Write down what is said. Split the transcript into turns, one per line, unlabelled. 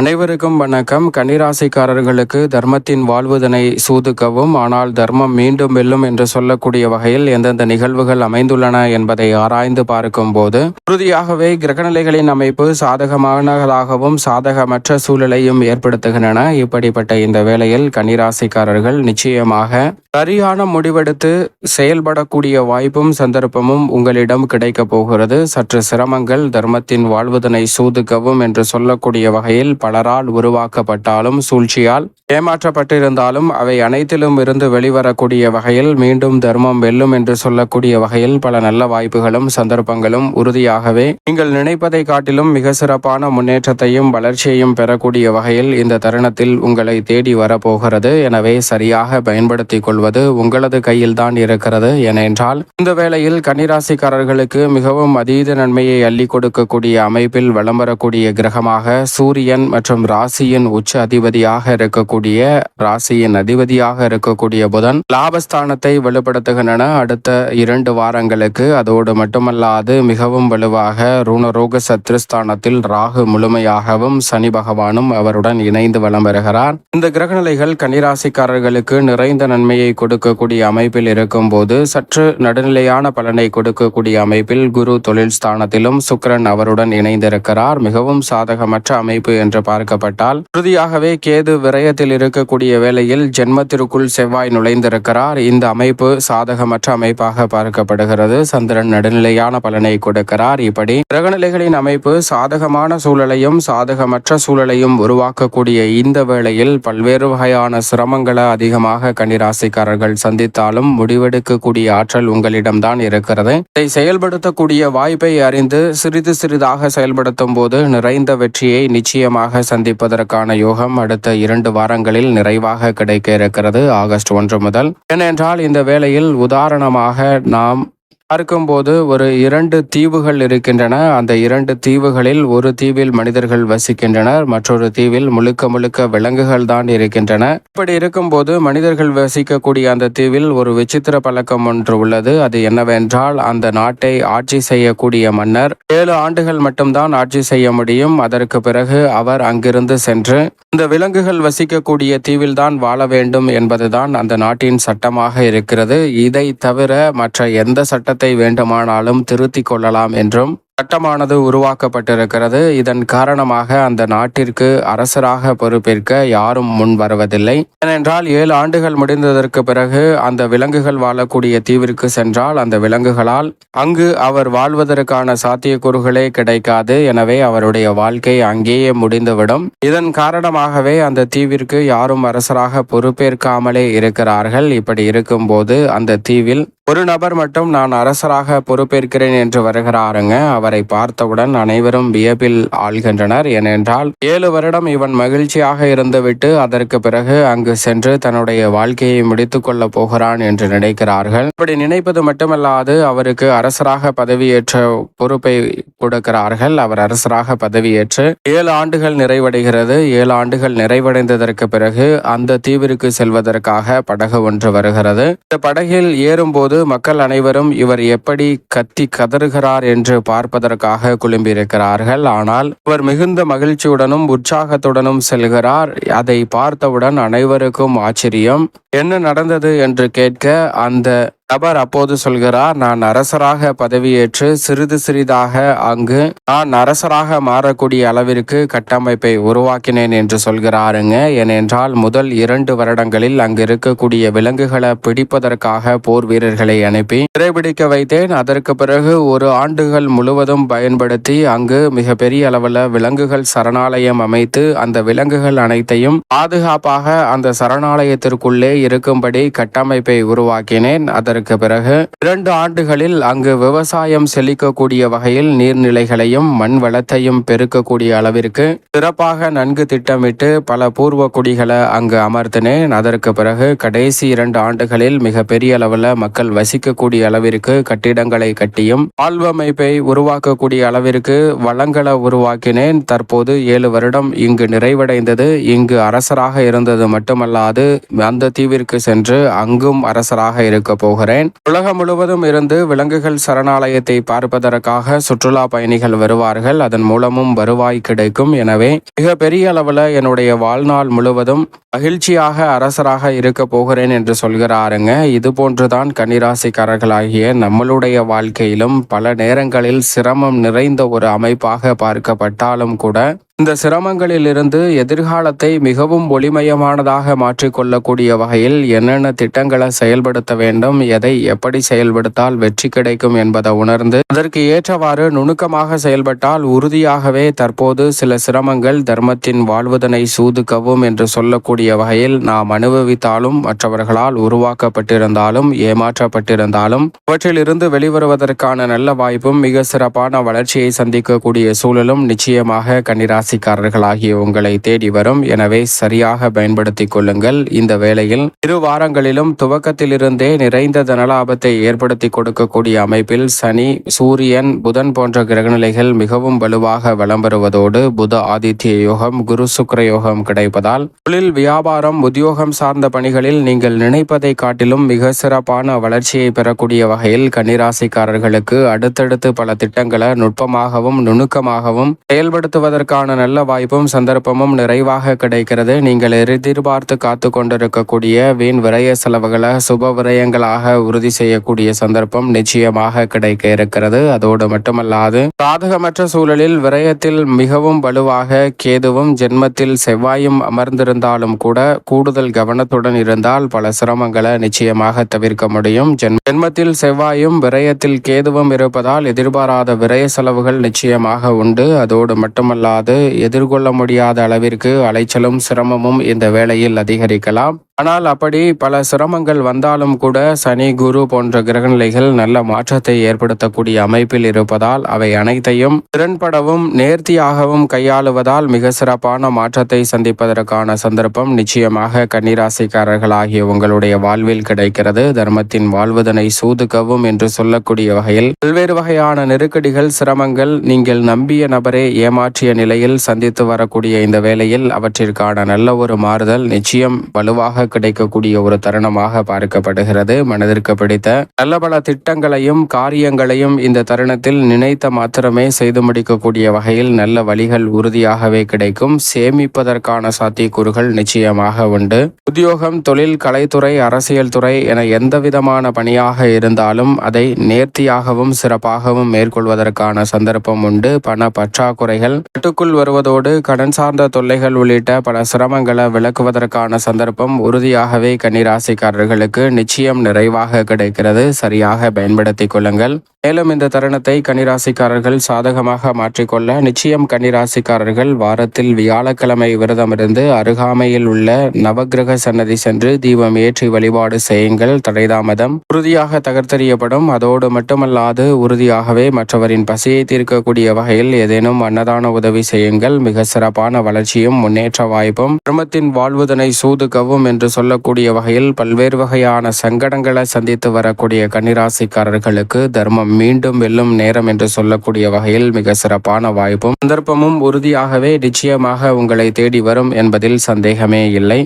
அனைவருக்கும் வணக்கம். கன்னிராசிக்காரர்களுக்கு தர்மத்தின் வாழ்வுதனை சூதுக்கவும் ஆனால் தர்மம் மீண்டும் வெல்லும் என்று சொல்லக்கூடிய வகையில் எந்தெந்த நிகழ்வுகள் அமைந்துள்ளன என்பதை ஆராய்ந்து பார்க்கும் போது உறுதியாகவே கிரகநிலைகளின் அமைப்பு சாதகமானதாகவும் சாதகமற்ற சூழலையும் ஏற்படுத்துகின்றன. இப்படிப்பட்ட இந்த வேளையில் கன்னிராசிக்காரர்கள் நிச்சயமாக சரியான முடிவெடுத்து செயல்படக்கூடிய வாய்ப்பும் சந்தர்ப்பமும் உங்களிடம் கிடைக்கப் போகிறது. சற்று சிரமங்கள் தர்மத்தின் வாழ்வுதனை சூதுக்கவும் என்று சொல்லக்கூடிய வகையில் பலரால் உருவாக்கப்பட்டாலும் சூழ்ச்சியால் ஏமாற்றப்பட்டிருந்தாலும் அவை அனைத்திலும் இருந்து வெளிவரக்கூடிய வகையில் மீண்டும் தர்மம் வெல்லும் என்று சொல்லக்கூடிய வகையில் பல நல்ல வாய்ப்புகளும் சந்தர்ப்பங்களும் உறுதியாகவே நீங்கள் நினைப்பதை காட்டிலும் மிக சிறப்பான முன்னேற்றத்தையும் வளர்ச்சியையும் பெறக்கூடிய வகையில் இந்த தருணத்தில் உங்களை தேடி வரப்போகிறது. எனவே சரியாக பயன்படுத்திக் கொள்வது உங்களது கையில்தான் இருக்கிறது ஏனென்றால் இந்த வேளையில் கன்னிராசிக்காரர்களுக்கு மிகவும் அதீத நன்மையை அள்ளி கொடுக்கக்கூடிய அமைப்பில் வலம் வரக்கூடிய கிரகமாக சூரியன் மற்றும் ராசியின் உச்ச அதிபதியாக இருக்கக்கூடிய ராசியின் அதிபதியாக இருக்கக்கூடிய புதன் லாபஸ்தானத்தை வலுப்படுத்துகின்றன அடுத்த இரண்டு வாரங்களுக்கு அதோடு மட்டுமல்லாது மிகவும் வலுவாக ருணரோக சத்ருஸ்தானத்தில் ராகு முழுமையாகவும் சனி பகவானும் அவருடன் இணைந்து வலம் வருகிறார். இந்த கிரகநிலைகள் கன்னிராசிக்காரர்களுக்கு நிறைந்த நன்மையை கொடுக்கக்கூடிய அமைப்பில் இருக்கும் போது சற்று நடுநிலையான பலனை கொடுக்கக்கூடிய அமைப்பில் குரு தொழில் ஸ்தானத்திலும் சுக்கரன் அவருடன் இணைந்திருக்கிறார். மிகவும் சாதகமற்ற அமைப்பு என்ற பார்க்கப்பட்டால் உறுதியாகவே கேது விரயத்தில் இருக்கக்கூடிய வேளையில் ஜென்மத்திற்குள் செவ்வாய் நுழைந்திருக்கிறார். இந்த அமைப்பு சாதகமற்ற அமைப்பாக பார்க்கப்படுகிறது. சந்திரன் நடுநிலையான பலனை கொடுக்கிறார். இப்படி கிரகநிலைகளின் அமைப்பு சாதகமான சூழலையும் சாதகமற்ற சூழலையும் உருவாக்கக்கூடிய இந்த வேளையில் பல்வேறு வகையான சிரமங்களை அதிகமாக கன்னிராசிக்காரர்கள் சந்தித்தாலும் முடிவெடுக்கக்கூடிய ஆற்றல் உங்களிடம்தான் இருக்கிறது. இதை செயல்படுத்தக்கூடிய வாய்ப்பை அறிந்து சிறிது சிறிதாக செயல்படுத்தும் போது நிறைந்த வெற்றியை நிச்சயமாக சந்திப்பதற்கான யோகம் அடுத்த இரண்டு வாரங்களில் நிறைவாக கிடைக்க இருக்கிறது ஆகஸ்ட் ஒன்று முதல். ஏனென்றால் இந்த வேளையில் உதாரணமாக நாம் பார்க்கும்போது ஒரு இரண்டு தீவுகள் இருக்கின்றன. அந்த இரண்டு தீவுகளில் ஒரு தீவில் மனிதர்கள் வசிக்கின்றனர். மற்றொரு தீவில் முழுக்க முழுக்க விலங்குகள் தான் இருக்கின்றன. இப்படி இருக்கும்போது மனிதர்கள் வசிக்கக்கூடிய அந்த தீவில் ஒரு விசித்திர பழக்கம் ஒன்று உள்ளது. அது என்னவென்றால் அந்த நாட்டை ஆட்சி செய்யக்கூடிய மன்னர் ஏழு ஆண்டுகள் மட்டும்தான் ஆட்சி செய்ய முடியும். அதற்கு பிறகு அவர் அங்கிருந்து சென்று இந்த விலங்குகள் வசிக்கக்கூடிய தீவில் தான் வாழ வேண்டும் என்பதுதான் அந்த நாட்டின் சட்டமாக இருக்கிறது. இதை தவிர மற்ற எந்த சட்ட குற்றத்தை வேண்டுமானாலும் திருத்திக் கொள்ளலாம் என்றும் சட்டமானது உருவாக்கப்பட்டிருக்கிறது. இதன் காரணமாக அந்த நாட்டிற்கு அரசராக பொறுப்பேற்க யாரும் முன் வருவதில்லை. ஏனென்றால் ஏழு ஆண்டுகள் முடிந்ததற்கு பிறகு அந்த விலங்குகள் வாழக்கூடிய தீவிற்கு சென்றால் அந்த விலங்குகளால் அங்கு அவர் வாழ்வதற்கான சாத்தியக்கூறுகளே கிடைக்காது. எனவே அவருடைய வாழ்க்கை அங்கேயே முடிந்துவிடும். இதன் காரணமாகவே அந்த தீவிற்கு யாரும் அரசராக பொறுப்பேற்காமலே இருக்கிறார்கள். இப்படி இருக்கும்போது அந்த தீவில் ஒரு நபர் மட்டும் நான் அரசராக பொறுப்பேற்கிறேன் என்று வருகிறாருங்க. அவர் பார்த்தவுடன் அனைவரும் வியப்பில் ஆள்கின்றனர். ஏனென்றால் ஏழு வருடம் இவன் மகிழ்ச்சியாக இருந்துவிட்டு அதற்கு பிறகு அங்கு சென்று தன்னுடைய வாழ்க்கையை முடித்துக் கொள்ளப் போகிறான் என்று நினைக்கிறார்கள். இப்படி நினைப்பது மட்டுமல்லாது அவருக்கு அரசராக பதவியேற்ற பொறுப்பை கொடுக்கிறார்கள். அவர் அரசராக பதவியேற்று ஏழு ஆண்டுகள் நிறைவடைகிறது. ஏழு ஆண்டுகள் நிறைவடைந்ததற்கு பிறகு அந்த தீவிற்கு செல்வதற்காக படகு ஒன்று வருகிறது. இந்த படகில் ஏறும்போது மக்கள் அனைவரும் இவர் எப்படி கத்தி கதறுகிறார் என்று பார்ப்ப பார்ப்பதற்காக குழும்பியிருக்கிறார்கள் ஆனால் இவர் மிகுந்த மகிழ்ச்சியுடனும் உற்சாகத்துடனும் செல்கிறார். அதை பார்த்தவுடன் அனைவருக்கும் ஆச்சரியம். என்ன நடந்தது? என்று கேட்க அந்த நபர் அப்போது சொல்கிறார் நான் அரசராக பதவியேற்று சிறிது சிறிதாக அங்கு நான் அரசராக மாறக்கூடிய அளவிற்கு கட்டமைப்பை உருவாக்கினேன் என்று சொல்கிறாருங்க. ஏனென்றால் முதல் இரண்டு வருடங்களில் அங்கு இருக்கக்கூடிய விலங்குகளை பிடிப்பதற்காக போர் வீரர்களை அனுப்பி சிறைபிடிக்க வைத்தேன். அதற்கு பிறகு ஒரு ஆண்டுகள் முழுவதும் பயன்படுத்தி அங்கு மிக பெரிய அளவில் விலங்குகள் சரணாலயம் அமைத்து அந்த விலங்குகள் அனைத்தையும் பாதுகாப்பாக அந்த சரணாலயத்திற்குள்ளே இருக்கும்படி கட்டமைப்பை உருவாக்கினேன். அதற்கு அதற்கு பிறகு இரண்டு ஆண்டுகளில் அங்கு விவசாயம் செழிக்கக்கூடிய வகையில் நீர்நிலைகளையும் மண் வளத்தையும் பெருக்கக்கூடிய அளவிற்கு சிறப்பாக நன்கு திட்டமிட்டு பல பூர்வ குடிகளை அங்கு அமர்த்தினேன். அதற்கு பிறகு கடைசி இரண்டு ஆண்டுகளில் மிக பெரிய அளவில் மக்கள் வசிக்கக்கூடிய அளவிற்கு கட்டிடங்களை கட்டியும் ஆழ்வமைப்பை உருவாக்கக்கூடிய அளவிற்கு வளங்களை உருவாக்கினேன். தற்போது ஏழு வருடம் இங்கு நிறைவடைந்தது. இங்கு அரசராக இருந்தது மட்டுமல்லாது அந்த தீவிற்கு சென்று அங்கும் அரசராக இருக்க போகிறது. போகிறேன் உலகம் முழுவதும் இருந்து விலங்குகள் சரணாலயத்தை பார்ப்பதற்காக சுற்றுலா பயணிகள் வருவார்கள். அதன் மூலமும் வருவாய் கிடைக்கும். எனவே மிக பெரிய அளவில் என்னுடைய வாழ்நாள் முழுவதும் மகிழ்ச்சியாக அரசராக இருக்க போகிறேன் என்று சொல்கிறாருங்க. இது போன்றுதான் கன்னிராசிக்காரர்களாகிய நம்மளுடைய வாழ்க்கையிலும் பல நேரங்களில் சிரமம் நிறைந்த ஒரு அமைப்பாக பார்க்கப்பட்டாலும் கூட இந்த சிரமங்களிலிருந்து எதிர்காலத்தை மிகவும் ஒளிமயமானதாக மாற்றிக்கொள்ளக்கூடிய வகையில் என்னென்ன திட்டங்களை செயல்படுத்த வேண்டும் எதை எப்படி செயல்படுத்தால் வெற்றி கிடைக்கும் என்பதை உணர்ந்து அதற்கு ஏற்றவாறு நுணுக்கமாக செயல்பட்டால் உறுதியாகவே தற்போது சில சிரமங்கள் தர்மத்தின் வாழ்வதனை சூதுக்கவும் என்று சொல்லக்கூடிய வகையில் நாம் அனுபவித்தாலும் மற்றவர்களால் உருவாக்கப்பட்டிருந்தாலும் ஏமாற்றப்பட்டிருந்தாலும் அவற்றிலிருந்து வெளிவருவதற்கான நல்ல வாய்ப்பும் மிக சிறப்பான வளர்ச்சியை சந்திக்கக்கூடிய சூழலும் நிச்சயமாக கன்னிராசி ராசிக்காரர்களாகிய உங்களை தேடி வரும். எனவே சரியாக பயன்படுத்திக் கொள்ளுங்கள். இந்த வேளையில் இரு வாரங்களிலும் துவக்கத்திலிருந்தே நிறைந்த தனலாபத்தை ஏற்படுத்தி கொடுக்கக்கூடிய அமைப்பில் சனி சூரியன் புதன் போன்ற கிரகநிலைகள் மிகவும் வலுவாக வலம் வருவதோடு புத ஆதித்ய யோகம் குரு சுக்கர யோகம் கிடைப்பதால் தொழில் வியாபாரம் உத்தியோகம் சார்ந்த பணிகளில் நீங்கள் நினைப்பதை காட்டிலும் மிக சிறப்பான வளர்ச்சியை பெறக்கூடிய வகையில் கன்னிராசிக்காரர்களுக்கு அடுத்தடுத்து பல திட்டங்களை நுட்பமாகவும் நுணுக்கமாகவும் செயல்படுத்துவதற்கான நல்ல வாய்ப்பும் சந்தர்ப்பமும் நிறைவாக கிடைக்கிறது. நீங்கள் எதிர்பார்த்து காத்து கொண்டிருக்கக்கூடிய வீண் விரய செலவுகளை சுப விரயங்களாக உறுதி செய்யக்கூடிய சந்தர்ப்பம் நிச்சயமாக கிடைக்க இருக்கிறது. அதோடு மட்டுமல்லாது சாதகமற்ற சூழலில் விரயத்தில் மிகவும் வலுவாக கேதுவும் ஜென்மத்தில் செவ்வாயும் அமர்ந்திருந்தாலும் கூட கூடுதல் கவனத்துடன் இருந்தால் பல சிரமங்களை நிச்சயமாக தவிர்க்க முடியும். ஜென்மத்தில் செவ்வாயும் விரயத்தில் கேதுவும் இருப்பதால் எதிர்பாராத விரய செலவுகள் நிச்சயமாக உண்டு. அதோடு மட்டுமல்லாது எதிர்கொள்ள முடியாத அளவிற்கு அலைச்சலும் சிரமமும் இந்த வேளையில் அதிகரிக்கலாம். ஆனால் அப்படி பல சிரமங்கள் வந்தாலும் கூட சனி குரு போன்ற கிரகநிலைகள் நல்ல மாற்றத்தை ஏற்படுத்தக்கூடிய அமைப்பில் இருப்பதால் அவை அனைத்தையும் திறன்படவும் நேர்த்தியாகவும் கையாளுவதால் மிக சிறப்பான மாற்றத்தை சந்திப்பதற்கான சந்தர்ப்பம் நிச்சயமாக கன்னிராசிக்காரர்கள் ஆகிய உங்களுடைய வாழ்வில் கிடைக்கிறது. தர்மத்தின் வாழ்வதனை சூதுக்கவும் என்று சொல்லக்கூடிய வகையில் பல்வேறு வகையான நெருக்கடிகள் சிரமங்கள் நீங்கள் நம்பிய நபரே ஏமாற்றிய நிலையில் சந்தித்து வரக்கூடிய இந்த வேளையில் அவற்றிற்கான நல்ல ஒரு மாறுதல் நிச்சயம் வலுவாக கிடைக்கக்கூடிய ஒரு தருணமாக பார்க்கப்படுகிறது. மனதிற்கு பிடித்த நல்ல பல திட்டங்களையும் காரியங்களையும் இந்த தருணத்தில் நினைத்த மாத்திரமே செய்து முடிக்கக்கூடிய வகையில் நல்ல வழிகள் உறுதியாகவே கிடைக்கும். சேமிப்பதற்கான சாத்தியக்கூறுகள் நிச்சயமாக உண்டு. உத்தியோகம் தொழில் கலைத்துறை அரசியல் துறை என எந்த விதமான பணியாக இருந்தாலும் அதை நேர்த்தியாகவும் சிறப்பாகவும் மேற்கொள்வதற்கான சந்தர்ப்பம் உண்டு. பண பற்றாக்குறைகள் கட்டுக்குள் வருவதோடு கடன் சார்ந்த தொல்லைகள் உள்ளிட்ட பல சிரமங்களை விளக்குவதற்கான சந்தர்ப்பம் உறுதியாகவே கன்னிராசிக்காரர்களுக்கு நிச்சயம் நிறைவாக கிடைக்கிறது. சரியாக பயன்படுத்திக் கொள்ளுங்கள். மேலும் இந்த தருணத்தை கன்னிராசிக்காரர்கள் சாதகமாக மாற்றிக்கொள்ள நிச்சயம் கன்னிராசிக்காரர்கள் வாரத்தில் வியாழக்கிழமை விரதமிருந்து அருகாமையில் உள்ள நவகிரக சன்னதி சென்று தீபம் ஏற்றி வழிபாடு செய்யுங்கள். தடைதாமதம். உறுதியாக தகர்த்தெறியப்படும். அதோடு மட்டுமல்லாது உறுதியாகவே மற்றவரின் பசியை தீர்க்கக்கூடிய வகையில் ஏதேனும் அன்னதான உதவி செய்யுங்கள். மிக சிறப்பான வளர்ச்சியும் முன்னேற்ற வாய்ப்பும் குடும்பத்தின் வாழ்வுதனை சூதுக்கவும் என்று சொல்லக்கூடிய வகையில் பல்வேறு வகையான சங்கடங்களை சந்தித்து வரக்கூடிய கன்னிராசிக்காரர்களுக்கு தர்மம் மீண்டும் வெல்லும் நேரம் என்று சொல்லக்கூடிய வகையில் மிக சிறப்பான வாய்ப்பும் சந்தர்ப்பமும் உறுதியாகவே நிச்சயமாக உங்களை தேடி வரும் என்பதில் சந்தேகமே இல்லை.